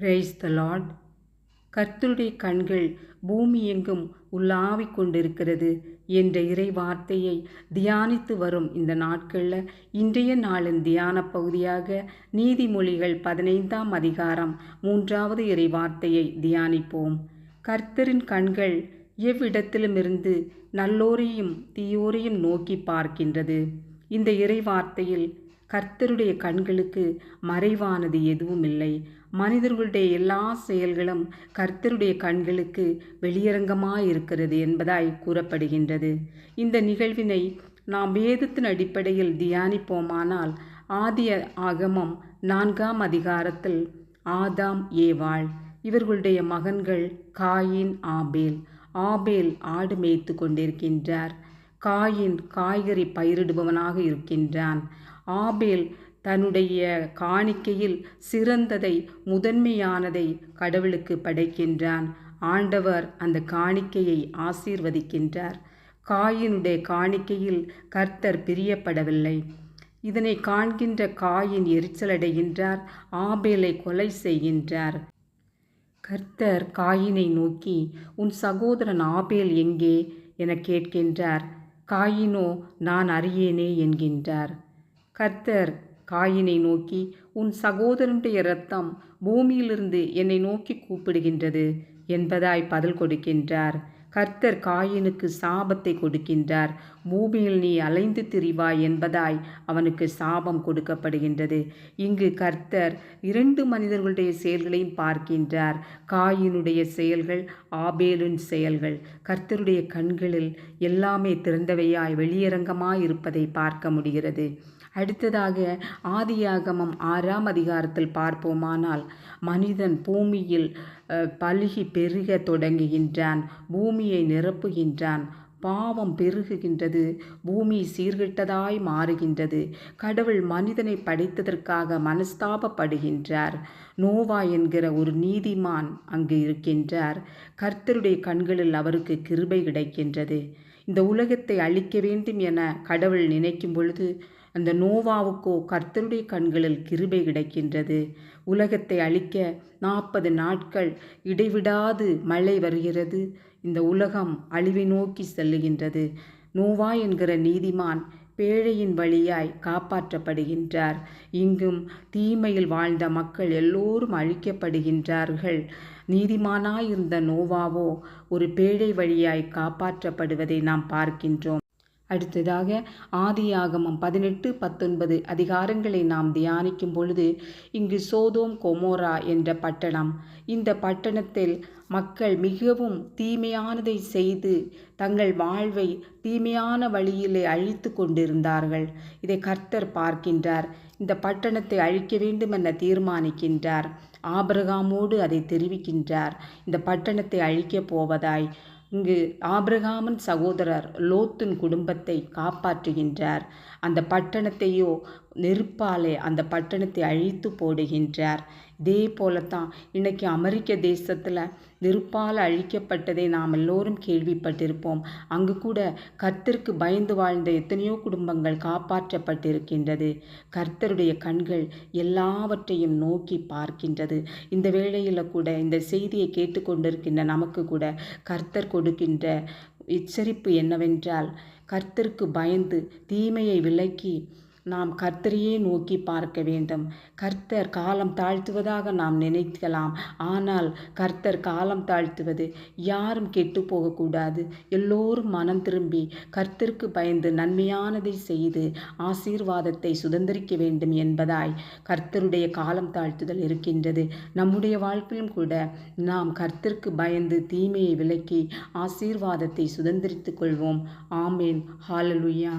Praise the Lord கர்த்தருடைய கண்கள் பூமி எங்கும் உள்ளாவிக் கொண்டிருக்கிறது என்ற இறை வார்த்தையை தியானித்து வரும் இந்த நாட்களில் இன்றைய நாளின் தியான பகுதியாக நீதிமொழிகள் பதினைந்தாம் அதிகாரம் மூன்றாவது இறை வார்த்தையை தியானிப்போம். கர்த்தரின் கண்கள் எவ்விடத்திலுமிருந்து நல்லோரையும் தீயோரையும் நோக்கி பார்க்கின்றது. இந்த இறை வார்த்தையில் கர்த்தருடைய கண்களுக்கு மறைவானது எதுவும் இல்லை மனிதர்களுடைய எல்லா செயல்களும் கர்த்தருடைய கண்களுக்கு வெளியரங்கமாக இருக்கிறது என்பதாய் கூறப்படுகின்றது. இந்த நிகழ்வினை நாம் வேதத்தின் அடிப்படையில் தியானிப்போமானால் ஆதி ஆகமம் நான்காம் அதிகாரத்தில் ஆதாம் ஏவாள் இவர்களுடைய மகன்கள் காயின் ஆபேல். ஆபேல் ஆடு மேய்த்து கொண்டிருக்கின்றார். காயின் காய்கறி பயிரிடுபவனாக இருக்கின்றான். ஆபேல் தன்னுடைய காணிக்கையில் சிறந்ததை முதன்மையானதை கடவுளுக்கு படைக்கின்றான். ஆண்டவர் அந்த காணிக்கையை ஆசீர்வதிக்கின்றார். காயினுடைய காணிக்கையில் கர்த்தர் பிரியப்படவில்லை. இதனை காண்கின்ற காயின் எரிச்சலடைகின்றார் ஆபேலை கொலை செய்கின்றார். கர்த்தர் காயினை நோக்கி உன் சகோதரன் ஆபேல் எங்கே? என கேட்கின்றார். காயினோ நான் அறியேனே என்கின்றார். கர்த்தர் காயினை நோக்கி உன் சகோதரனுடைய இரத்தம் பூமியிலிருந்து என்னை நோக்கி கூப்பிடுகின்றது என்பதாய் பதில் கொடுக்கின்றார். கர்த்தர் காயினுக்கு சாபத்தை கொடுக்கின்றார். பூமியில் நீ அலைந்து திரிவாய் என்பதாய் அவனுக்கு சாபம் கொடுக்கப்படுகின்றது. இங்கு கர்த்தர் இரண்டு மனிதர்களுடைய செயல்களையும் பார்க்கின்றார். காயினுடைய செயல்கள் ஆபேலின் செயல்கள். கர்த்தருடைய கண்களில் எல்லாமே திறந்தவையாய் வெளியரங்கமாய் இருப்பதை பார்க்க முடிகிறது. அடுத்ததாக ஆதியாகமம் ஆறாம் அதிகாரத்தில் பார்ப்போமானால் மனிதன் பூமியில் பழுகி பெருக தொடங்குகின்றான் பூமியை நிரப்புகின்றான் பாவம் பெருகுகின்றது பூமி சீர்கிட்டதாய் மாறுகின்றது கடவுள் மனிதனை படைத்ததற்காக மனஸ்தாபப்படுகின்றார் நோவா என்கிற ஒரு நீதிமான் அங்கு இருக்கின்றார் கர்த்தருடைய கண்களில் அவருக்கு கிருபை கிடைக்கின்றது. இந்த உலகத்தை அழிக்க வேண்டும் என கடவுள் நினைக்கும் பொழுது அந்த நோவாவுக்கோ கர்த்தருடைய கண்களில் கிருபை கிடைக்கின்றது. உலகத்தை அழிக்க நாற்பது நாட்கள் இடைவிடாது மழை வருகிறது. இந்த உலகம் அழிவை நோக்கி செல்லுகின்றது. நோவா என்கிற நீதிமான் பேழையின் வழியாய் காப்பாற்றப்படுகின்றார். இங்கும் தீமையில் வாழ்ந்த மக்கள் எல்லோரும் அழிக்கப்படுகின்றார்கள். நீதிமானாயிருந்த நோவாவோ ஒரு பேழை வழியாய் காப்பாற்றப்படுவதை நாம் பார்க்கின்றோம். அடுத்ததாக ஆதியாகமம் பதினெட்டு பத்தொன்பது அதிகாரங்களை நாம் தியானிக்கும் பொழுது இங்கு சோதோம் கொமோரா என்ற பட்டணம். இந்த பட்டணத்தில் மக்கள் மிகவும் தீமையானதை செய்து தங்கள் வாழ்வை தீமையான வழியிலே அழித்து கொண்டிருந்தார்கள். இதை கர்த்தர் பார்க்கின்றார். இந்த பட்டணத்தை அழிக்க வேண்டும் என தீர்மானிக்கின்றார்? ஆபரகாமோடு அதை தெரிவிக்கின்றார். இந்த பட்டணத்தை அழிக்கப் போவதாய் இங்கு ஆபிரகாமன் சகோதரர் லோத்தின் குடும்பத்தை காப்பாற்றுகின்றார். அந்த பட்டணத்தையோ நெருப்பாலே அந்த பட்டணத்தை அழித்து போடுகின்றார். இதே போலத்தான் இன்னைக்கு அமெரிக்க தேசத்தில் நெருப்பால் அழிக்கப்பட்டதை நாம் எல்லோரும் கேள்விப்பட்டிருப்போம். அங்கு கூட கர்த்தருக்கு பயந்து வாழ்ந்த எத்தனையோ குடும்பங்கள் காப்பாற்றப்பட்டிருக்கின்றது. கர்த்தருடைய கண்கள் எல்லாவற்றையும் நோக்கி பார்க்கின்றது. இந்த வேளையில் கூட இந்த செய்தியை கேட்டுக்கொண்டிருக்கின்ற நமக்கு கூட கர்த்தர் கொடுக்கின்ற எச்சரிப்பு என்னவென்றால் கர்த்தருக்கு பயந்து தீமையை விலக்கி நாம் கர்த்தரையே நோக்கி பார்க்க வேண்டும். கர்த்தர் காலம் தாழ்த்துவதாக நாம் நினைக்கலாம். ஆனால் கர்த்தர் காலம் தாழ்த்துவது யாரும் கெட்டு போகக்கூடாது. எல்லோரும் மனம் திரும்பி கர்த்தருக்கு பயந்து நன்மையானதை செய்து ஆசீர்வாதத்தை சுதந்திரிக்க வேண்டும் என்பதாய் கர்த்தருடைய காலம் தாழ்த்துதல் இருக்கின்றது. நம்முடைய வாழ்க்கையிலும் கூட நாம் கர்த்தருக்கு பயந்து தீமையை விலக்கி ஆசீர்வாதத்தை சுதந்திரித்துக் கொள்வோம். ஆமேன். ஹாலலுயா